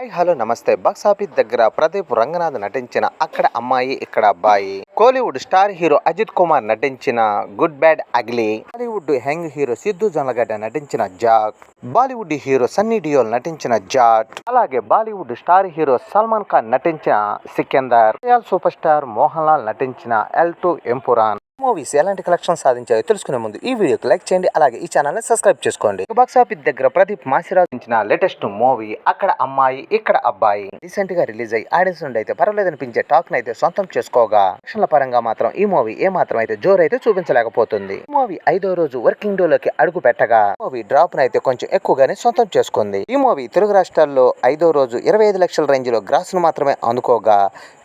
Hi hello నమస్తే. Box office దగ్గర ప్రదీప్ రంగనాథ్ నటించిన అక్కడ అమ్మాయి ఇక్కడ అబ్బాయి. కోలీవుడ్ స్టార్ హీరో అజిత్ కుమార్ నటించిన good bad ugly Bollywood young hero Siddhu Jonnalagadda నటించిన జాక్. బాలీవుడ్ హీరో సన్నీ డియోల్ నటించిన జాట్. అలాగే బాలీవుడ్ స్టార్ హీరో సల్మాన్ ఖాన్ నటించిన సికిందర్. సూపర్ స్టార్ మోహన్ లాల్ నటించిన ఎల్ టు ఎంపురాన్ మూవీస్ ఎలాంటి కలెక్షన్ సాధించాయో తెలుసుకునే ముందు ఈ వీడియోకి లైక్ చేయండి అలాగే ఈ ఛానల్ని సబ్స్క్రైబ్ చేసుకోండి. బాక్స్ ఆఫీస్ దగ్గర ప్రదీప్ మాసిరాజు ఇచ్చిన లేటెస్ట్ మూవీ అక్కడ అమ్మాయి ఇక్కడ అబ్బాయి. రీసెంట్గా రిలీజ్ అయ్యి ఆడియన్స్ నుండి అయితే పర్వాలేదు అనిపించే టాక్ అయితే సొంతం చేసుకోగా. కలెక్షన్ల పరంగా మాత్రం ఈ మూవీ ఏ మాత్రం అయితే జోరు అయితే చూపించలేకపోతుంది. మూవీ ఐదో రోజు వర్కింగ్ డే లోకి అడుగు పెట్టగా మూవీ డ్రాప్ అయితే కొంచెం ఎక్కువగానే సొంతం చేసుకుంది. ఈ మూవీ తెలుగు రాష్ట్రాల్లో ఐదో రోజు ఇరవై ఐదు లక్షల రేంజ్లో గ్రాస్ను మాత్రమే అందుకోగా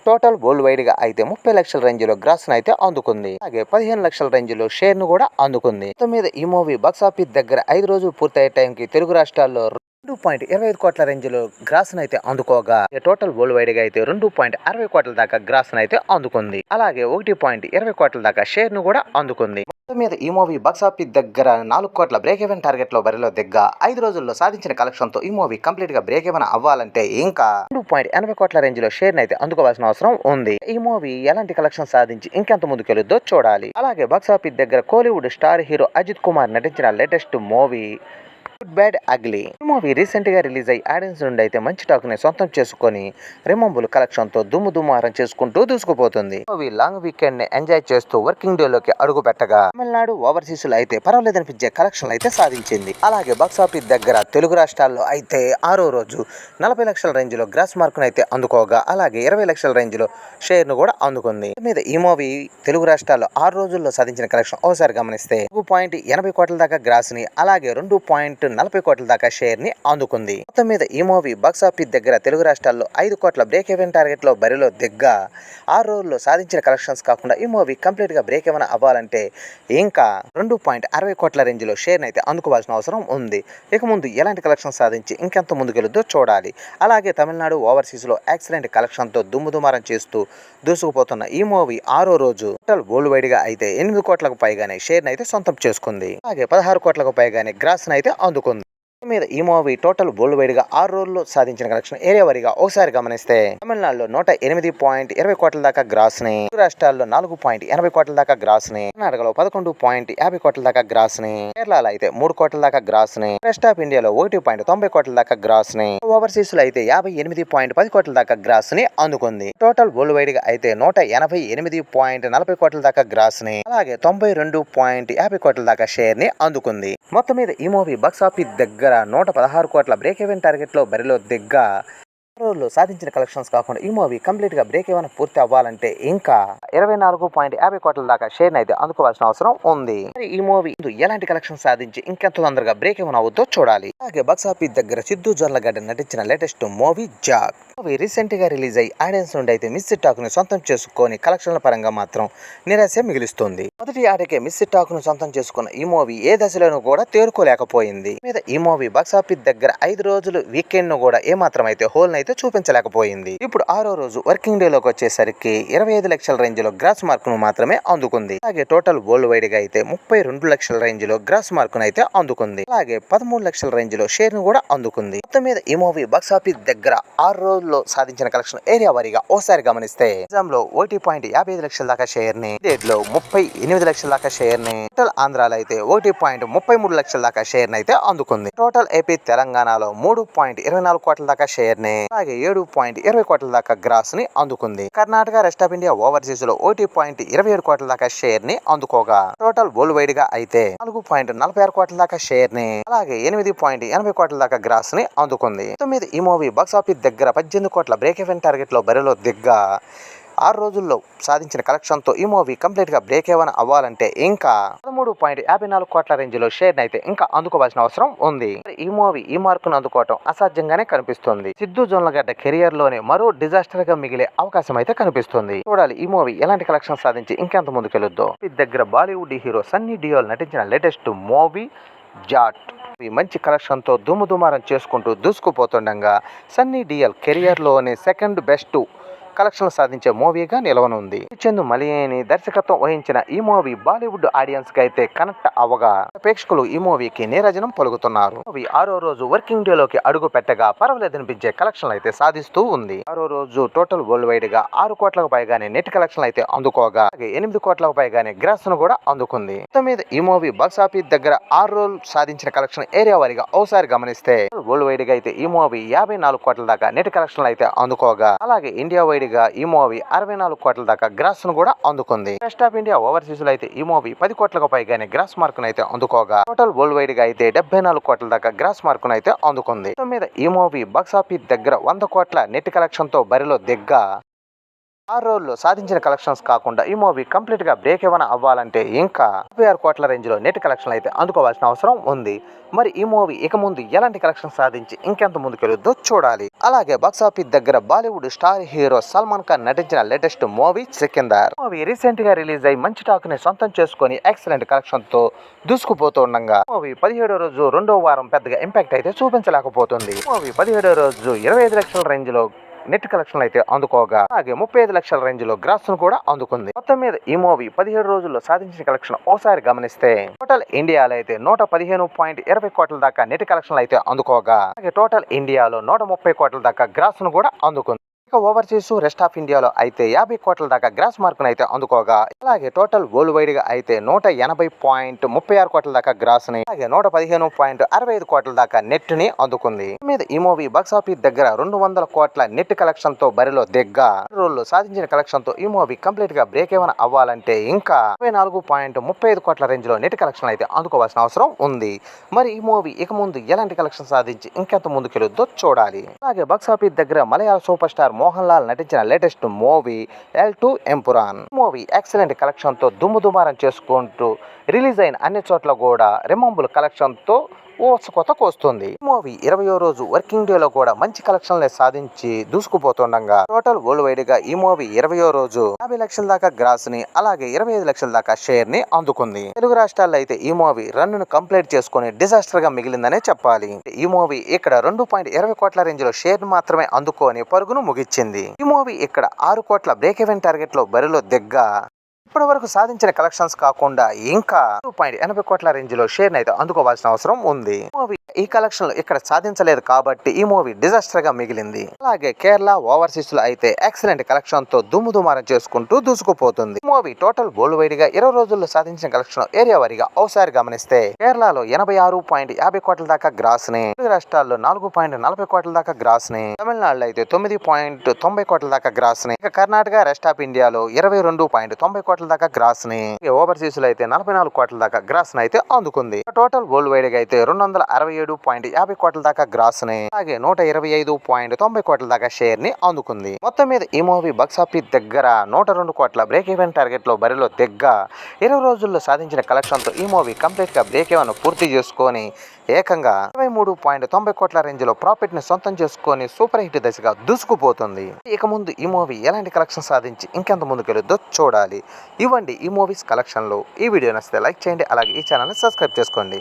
టోటల్ వరల్డ్ వైడ్గా అయితే ముప్పై లక్షల రేంజ్లో గ్రాస్ అయితే అందుకుంది. అలాగే పదిహేను లక్షల రేంజ్లో షేర్ను కూడా అందుకుంది. మీద ఈ మూవీ బాక్స్ ఆఫీస్ దగ్గర ఐదు రోజులు పూర్తయ్యే టైంకి తెలుగు రాష్ట్రాల్లో రెండు పాయింట్ ఇరవై ఐదు కోట్ల రేంజ్లో గ్రాస్ అయితే అందుకోగా. టోటల్ వరల్డ్ వైడ్గా అయితే రెండు పాయింట్ అరవై కోట్ల దాకా గ్రాస్ అయితే అందుకుంది. అలాగే ఒకటి పాయింట్ ఇరవై కోట్ల దాకా షేర్ను కూడా అందుకుంది. మీద ఈ మూవీ బాక్స్ ఆఫీస్ దగ్గర నాలుగు కోట్ల బ్రేక్ ఈవెన్ టార్గెట్లో బరిలో దిగ్గ ఐదు రోజుల్లో సాధించిన కలెక్షన్తో ఈ మూవీ కంప్లీట్గా బ్రేక్ ఈవెన్ అవ్వాలంటే ఇంకా రెండు పాయింట్ ఎనభై కోట్ల రేంజ్లో షేర్ అయితే అందుకోవాల్సిన అవసరం ఉంది. ఈ మూవీ ఎలాంటి కలెక్షన్ సాధించి ఇంకెంత ముందుకెళ్ళుద్దో చూడాలి. అలాగే బాక్స్ ఆఫీస్ దగ్గర కోలీవుడ్ స్టార్ హీరో అజిత్ కుమార్ నటించిన latest movie bad ugly movie రీసెంట్గా రిలీజ్ అయ్యి ఆడియన్స్ నుండి అయితే మంచి టాక్ని సొంతం చేసుకొని రిమంబుల్ కలెక్షన్తో దుమ్ము దుమ్మారం చేసుకుంటూ దూసుకుపోతుంది. మూవీ లాంగ్ వీకెండ్ని ఎంజాయ్ చేస్తూ వర్కింగ్ డే లోకి అడుగు పెట్టగా తమిళనాడు ఓవర్సీస్లో అయితే పర్వాలేదనిపించే కలెక్షన్ అయితే సాధించింది. అలాగే బాక్స్ ఆఫీస్ దగ్గర తెలుగు రాష్ట్రాల్లో అయితే ఆరో రోజు నలభై లక్షల రేంజ్లో గ్రాస్ మార్క్ అయితే అందుకోగా అలాగే ఇరవై లక్షల రేంజ్లో షేర్ను కూడా అందుకుంది. మీద ఈ మూవీ తెలుగు రాష్ట్రాల్లో ఆరు రోజుల్లో సాధించిన కలెక్షన్ ఒకసారి గమనిస్తే పాయింట్ ఎనభై కోట్ల దాకా గ్రాస్ని అలాగే రెండు పాయింట్ నలభై కోట్ల దాకా షేర్ని అందుకుంది. మొత్తం మీద ఈ మూవీ బాక్సాఫీస్ దగ్గర తెలుగు రాష్ట్రాల్లో ఐదు కోట్ల బ్రేక్ ఈవెన్ టార్గెట్లో బరిలో దిగ్గా ఆరు రోజుల్లో సాధించిన కలెక్షన్స్ కాకుండా ఈ మూవీ కంప్లీట్గా బ్రేక్ ఏమైనా అవ్వాలంటే ఇంకా రెండు పాయింట్ అరవై కోట్ల రేంజ్లో షేర్ అయితే అందుకోవాల్సిన అవసరం ఉంది. ఇక ముందు ఎలాంటి కలెక్షన్ సాధించి ఇంకెంత ముందుకెళ్ళుద్దో చూడాలి. అలాగే తమిళనాడు ఓవర్సీస్లో యాక్సిడెంట్ కలెక్షన్తో దుమ్ము దుమారం చేస్తూ దూసుకుపోతున్న ఈ మూవీ ఆరో రోజు టోటల్ వరల్డ్ వైడ్గా అయితే ఎనిమిది కోట్లకు పైగానే షేర్ అయితే సొంతం చేసుకుంది. అలాగే పదహారు కోట్లకు పైగానే గ్రాస్ అయితే అందుకుంది. మీద ఈ మూవీ టోటల్ వరల్డ్ వైడ్గా ఆరు రోజుల్లో సాధించిన కలెక్షన్ ఏరియా వారీగా ఒకసారి గమనిస్తే తమిళనాడులో నూట ఎనిమిది పాయింట్ ఇరవై కోట్ల దాకా గ్రాస్ని రాష్ట్రాల్లో నాలుగు పాయింట్ ఎనభై కోట్ల దాకా గ్రాస్ని కర్ణాటకలో పదకొండు పాయింట్ యాభై కోట్ల దాకా గ్రాస్ని కేరళలో అయితే మూడు కోట్ల దాకా గ్రాస్ని రెస్ట్ ఆఫ్ ఇండియాలో ఒకటి పాయింట్ తొంభై కోట్ల దాకా గ్రాస్ని ఓవర్సీస్లో అయితే యాభై ఎనిమిది పాయింట్ పది కోట్ల దాకా గ్రాస్ని అందుకుంది. టోటల్ వరల్డ్ వైడ్గా అయితే నూట ఎనభై ఎనిమిది పాయింట్ నలభై కోట్ల దాకా గ్రాస్ని అలాగే తొంభై రెండు పాయింట్ యాభై కోట్ల దాకా షేర్ని అందుకుంది. మొత్తం మీద ఈ మూవీ బాక్సాఫీస్ దగ్గర నూట పదహారు కోట్ల బ్రేక్ ఈవెన్ టార్గెట్లో బరిలో దిగ్గా రోజుల్లో సాధించిన కలెక్షన్స్ కాకుండా ఈ మూవీ కంప్లీట్గా బ్రేక్ ఏమైనా పూర్తి అవ్వాలంటే ఇంకా ఇరవై నాలుగు పాయింట్ యాభై కోట్ల దాకా షేర్ అయితే అందుకోవాల్సిన అవసరం ఉంది. మరి ఈ మూవీ ఎలాంటి కలెక్షన్ సాధించి ఇంకెంత తొందరగా బ్రేక్ ఏమైనా అవుద్దో చూడాలి. అలాగే బాక్స్ ఆఫీస్ దగ్గర సిద్ధు జొర్లగడ్డ నటించిన లేటెస్ట్ మూవీ జాక్. మూవీ రీసెంట్గా రిలీజ్ అయ్యి ఆడియన్స్ నుండి అయితే మిస్ టాక్ను సొంతం చేసుకొని కలెక్షన్ల పరంగా మాత్రం నిరాశ మిగిలిస్తుంది. మొదటి ఆటకే మిస్ టాక్ను సొంతం చేసుకున్న ఈ మూవీ ఏ దశలోనూ కూడా తేరుకోలేకపోయింది. మీద ఈ మూవీ బాక్స్ ఆఫీస్ దగ్గర ఐదు రోజులు వీకెండ్ను కూడా ఏమాత్రం అయితే హోల్ అయితే చూపించలేకపోయింది. ఇప్పుడు ఆరో రోజు వర్కింగ్ డే లోకి వచ్చేసరికి ఇరవై ఐదు లక్షల రేంజ్లో గ్రాస్ మార్క్ను మాత్రమే అందుకుంది. అలాగే టోటల్ వరల్డ్ వైడ్గా అయితే ముప్పై రెండు లక్షల రేంజ్లో గ్రాస్ మార్క్ను అయితే అందుకుంది. అలాగే పదమూడు లక్షల రేంజ్లో షేర్ను కూడా అందుకుంది. మొత్తం మీద ఈ మూవీ బాక్స్ ఆఫీస్ దగ్గర ఆరు రోజుల్లో సాధించిన కలెక్షన్ ఏరియా వారీగా ఓసారి గమనిస్తే నిజాం లో ఒకటి పాయింట్ యాభై ఐదు లక్షల దాకా షేర్ని డేట్లో ముప్పై ఎనిమిది లక్షల దాకా షేర్ని టోటల్ ఆంధ్రాలో అయితే ఒకటి పాయింట్ ముప్పై మూడు లక్షల దాకా షేర్ని అయితే అందుకుంది. టోటల్ ఏపీ తెలంగాణలో మూడు పాయింట్ ఇరవై నాలుగు కోట్ల దాకా షేర్ని అలాగే ఏడు పాయింట్ ఇరవై కోట్ల దాకా గ్రాస్ని అందుకుంది. కర్ణాటక రెస్ట్ ఆఫ్ ఇండియా ఓవర్సీస్లో ఒకటి పాయింట్ ఇరవై ఏడు కోట్ల దాకా షేర్ని అందుకోగా. టోటల్ వరల్డ్ వైడ్గా అయితే నాలుగు పాయింట్ నలభై ఆరు కోట్ల దాకా షేర్ని అలాగే ఎనిమిది పాయింట్ ఎనభై కోట్ల దాకా గ్రాస్ని అందుకుంది. తొమ్మిది ఈ మూవీ బాక్స్ ఆఫీస్ దగ్గర పద్దెనిమిది కోట్ల బ్రేక్ ఈవెన్ టార్గెట్లో బరిలో దిగ్గా ఆరు రోజుల్లో సాధించిన కలెక్షన్తో ఈ మూవీ కంప్లీట్గా బ్రేక్ ఏమైనా అవ్వాలంటే ఇంకా పదమూడు పాయింట్ యాభై నాలుగు కోట్ల రేంజ్లో షేర్ అయితే ఇంకా అందుకోవాల్సిన అవసరం ఉంది. ఈ మూవీ ఈ మార్కును అందుకోవటం అసాధ్యంగానే కనిపిస్తుంది. సిద్ధు జొన్నలగడ్డ కెరియర్లోనే మరో డిజాస్టర్గా మిగిలే అవకాశం అయితే కనిపిస్తుంది. చూడాలి ఈ మూవీ ఎలాంటి కలెక్షన్ సాధించి ఇంకెంత ముందుకెళ్ళొద్దో ఈ దగ్గర బాలీవుడ్ హీరో సన్నీ డియోల్ నటించిన లేటెస్ట్ మూవీ జాట్ మంచి కలెక్షన్తో దుమ్ము దుమారం చేసుకుంటూ దూసుకుపోతుండగా సన్నీ డియల్ కెరియర్లోనే సెకండ్ బెస్ట్ కలెక్షన్లు సాధించే మూవీగా నిలవనుంది. చందు మలియేని దర్శకత్వం వహించిన ఈ మూవీ బాలీవుడ్ ఆడియన్స్కి అయితే కనెక్ట్ అవగా. ప్రేక్షకులు ఈ మూవీకి నీరజనం పలుకుతున్నారు. మూవీ ఆరో రోజు వర్కింగ్ డే లోకి అడుగు పెట్టగా పర్వాలేదనిపించే కలెక్షన్లు అయితే సాధిస్తూ ఉంది. ఆరో రోజు టోటల్ వరల్డ్ వైడ్గా ఆరు కోట్లకు పైగానే నెట్ కలెక్షన్లు అయితే అందుకోగా. ఎనిమిది కోట్లకు పైగానే గ్రాస్ను కూడా అందుకుంది. మొత్తం మీద ఈ మూవీ బాక్స్ ఆఫీస్ దగ్గర ఆరు రోజులు సాధించిన కలెక్షన్ ఏరియా వారిగా ఓసారి గమనిస్తే వరల్డ్ వైడ్గా అయితే ఈ మూవీ యాభై నాలుగు కోట్ల దాకా నెట్ కలెక్షన్లు అయితే అందుకోగా. అలాగే ఇండియా వైడ్ విడిగా ఈ మూవీ అరవై నాలుగు కోట్ల దాకా గ్రాస్ను కూడా అందుకుంది. బెస్ట్ ఆఫ్ ఇండియా ఓవర్సీస్లో అయితే ఈ మూవీ పది కోట్లకు పైగానే గ్రాస్ మార్క్ అయితే అందుకోగా. టోటల్ వరల్డ్ వైడ్గా అయితే డెబ్బై నాలుగు కోట్ల దాకా గ్రాస్ మార్క్ అయితే అందుకుంది. మీద ఈ మూవీ బాక్స్ ఆఫీస్ దగ్గర వంద కోట్ల నెట్ కలెక్షన్తో బరిలో దిగ్గా. ఆరు రోజుల్లో సాధించిన కలెక్షన్స్ కాకుండా ఈ మూవీ కంప్లీట్గా బ్రేక్ ఏమైనా అవ్వాలంటే ఇంకా ముప్పై ఆరు కోట్ల రేంజ్లో నెట్ కలెక్షన్ అయితే అందుకోవాల్సిన అవసరం ఉంది. మరి ఈ మూవీ ఇక ముందు ఎలాంటి కలెక్షన్ సాధించి ఇంకెంత ముందుకెళ్ళొద్దో చూడాలి. అలాగే బాక్సాఫీస్ దగ్గర బాలీవుడ్ స్టార్ హీరో సల్మాన్ ఖాన్ నటించిన లేటెస్ట్ మూవీ సికిందర్. మూవీ రీసెంట్గా రిలీజ్ అయి మంచి టాక్ని సొంతం చేసుకొని ఎక్సలెంట్ కలెక్షన్తో దూసుకుపోతుండగా మూవీ పదిహేడో రోజు రెండో వారం పెద్దగా ఇంపాక్ట్ అయితే చూపించలేకపోతుంది. మూవీ పదిహేడో రోజు ఇరవై ఐదు లక్షల రేంజ్లో నెట్ కలెక్షన్ అయితే అందుకోగా. అలాగే ముప్పై ఐదు లక్షల రేంజ్లో గ్రాస్ను కూడా అందుకుంది. మొత్తం మీద ఈ మూవీ పదిహేడు రోజుల్లో సాధించిన కలెక్షన్ ఓసారి గమనిస్తే టోటల్ ఇండియాలో అయితే నూట పదిహేను పాయింట్ ఇరవై కోట్ల దాకా నెట్ కలెక్షన్ అయితే అందుకోగా. అలాగే టోటల్ ఇండియాలో నూట ముప్పై కోట్ల దాకా గ్రాస్ను కూడా అందుకుంది. ఇక ఓవర్సీస్ రెస్ట్ ఆఫ్ ఇండియాలో అయితే యాభై కోట్ల దాకా గ్రాస్ మార్కును అయితే అందుకోగా. అలాగే టోటల్ వరల్డ్ వైడ్గా అయితే నూట ఎనభై పాయింట్ ముప్పై ఆరు కోట్ల దాకా గ్రాస్ని అలాగే నూట పదిహేను పాయింట్ అరవై ఐదు కోట్ల దాకా నెట్ని అందుకుంది మీద ఈ మూవీ బాక్స్ ఆఫీస్ దగ్గర రెండు వందల కోట్ల నెట్ కలెక్షన్తో బరిలో దిగ్గా. రోజుల్లో సాధించిన కలెక్షన్తో ఈ మూవీ కంప్లీట్గా బ్రేక్ ఏమైనా అవ్వాలంటే ఇంకా ఇరవై నాలుగు పాయింట్ ముప్పై ఐదు కోట్ల రేంజ్లో నెట్ కలెక్షన్ అయితే అందుకోవాల్సిన అవసరం ఉంది. మరి ఈ మూవీ ఇక ముందు ఎలాంటి కలెక్షన్ సాధించి ఇంకెంత ముందుకెళ్ళొద్దో చూడాలి. అలాగే బాక్స్ ఆఫీస్ దగ్గర మలయాళ సూపర్ స్టార్ మోహన్ లాల్ నటించిన latest movie L two Empuraan movie excellent కలెక్షన్తో దుమ్ము దుమారం చేసుకుంటూ రిలీజ్ అయిన అన్ని చోట్ల కూడా రిమంబుల్ కలెక్షన్తో ఓట్స్ ఓసకొత కోస్తుంది మూవీ ఇరవయో రోజు వర్కింగ్ డే లో కూడా మంచి కలెక్షన్లు సాధించి దూసుకుపోతుండగా టోటల్ వరల్డ్ వైడ్గా ఈ మూవీ ఇరవయో రోజు యాభై లక్షల దాకా గ్రాస్ని అలాగే ఇరవై ఐదు లక్షల దాకా షేర్ని అందుకుంది. తెలుగు రాష్ట్రాల్లో అయితే ఈ మూవీ రన్ను కంప్లీట్ చేసుకుని డిజాస్టర్గా మిగిలిందనే చెప్పాలి. ఈ మూవీ ఇక్కడ రెండు పాయింట్ ఇరవై కోట్ల రేంజ్లో షేర్ మాత్రమే అందుకొని పరుగును ముగిచ్చింది ఈ మూవీ ఇక్కడ ఆరు కోట్ల బ్రేక్ ఈవెన్ టార్గెట్లో బరిలో దిగ్గా ఇప్పటి వరకు సాధించిన కలెక్షన్స్ కాకుండా ఇంకా టూ పాయింట్ ఎనభై కోట్ల రేంజ్లో షేర్ అయితే అందుకోవాల్సిన అవసరం ఉంది. మూవీ ఈ కలెక్షన్ ఇక్కడ సాధించలేదు కాబట్టి ఈ మూవీ డిజాస్టర్గా మిగిలింది. అలాగే కేరళ ఓవర్సీస్లో అయితే ఎక్సలెంట్ కలెక్షన్తో దుమ్ము దుమారం చేసుకుంటూ దూసుకుపోతుంది. మూవీ టోటల్ వరల్డ్ వైడ్గా ఇరవై రోజుల్లో సాధించిన కలెక్షన్ ఏరియా వారిగా ఒకసారి గమనిస్తే కేరళలో ఎనభై ఆరు పాయింట్ యాభై కోట్ల దాకా గ్రాస్ని తెలుగు రాష్ట్రాల్లో నాలుగు పాయింట్ నలభై కోట్ల దాకా గ్రాస్ని తమిళనాడులో అయితే తొమ్మిది పాయింట్ తొంభై కోట్ల దాకా గ్రాస్ని ఇక కర్ణాటక రెస్ట్ ఆఫ్ ఇండియాలో ఇరవై రెండు పాయింట్ తొంభై కోట్ల దాకా గ్రాస్ని ఓవర్సీస్లో అయితే నలభై నాలుగు కోట్ల దాకా గ్రాస్ని అయితే అందుకుంది. టోటల్ వరల్డ్ వైడ్గా అయితే రెండు వందల అరవై ఏడు పాయింట్ యాభై కోట్ల దాకా గ్రాస్ని అలాగే నూట ఇరవై ఐదు పాయింట్ తొంభై కోట్ల దాకా షేర్ని అందుకుంది. మొత్తం మీద ఈ మూవీ బాక్స్ ఆఫీస్ దగ్గర నూట రెండు కోట్ల బ్రేక్ ఈవెన్ టార్గెట్లో బరిలో దిగ్గా ఇరవై రోజుల్లో సాధించిన కలెక్షన్తో ఈ మూవీ కంప్లీట్గా బ్రేక్ ఈవెన్ పూర్తి చేసుకొని ఏకంగా ఇరవై మూడు పాయింట్ తొంభై కోట్ల రేంజ్లో ప్రాఫిట్ని సొంతం చేసుకొని సూపర్ హిట్ దశగా దూసుకుపోతుంది. ఇక ముందు ఈ మూవీ ఎలాంటి కలెక్షన్ సాధించి ఇంకెంత ముందుకెళ్ళొద్దో చూడాలి. ఇవ్వండి ఈ మూవీస్ కలెక్షన్లో ఈ వీడియో నచ్చితే లైక్ చేయండి అలాగే ఈ ఛానల్ని సబ్స్క్రైబ్ చేసుకోండి.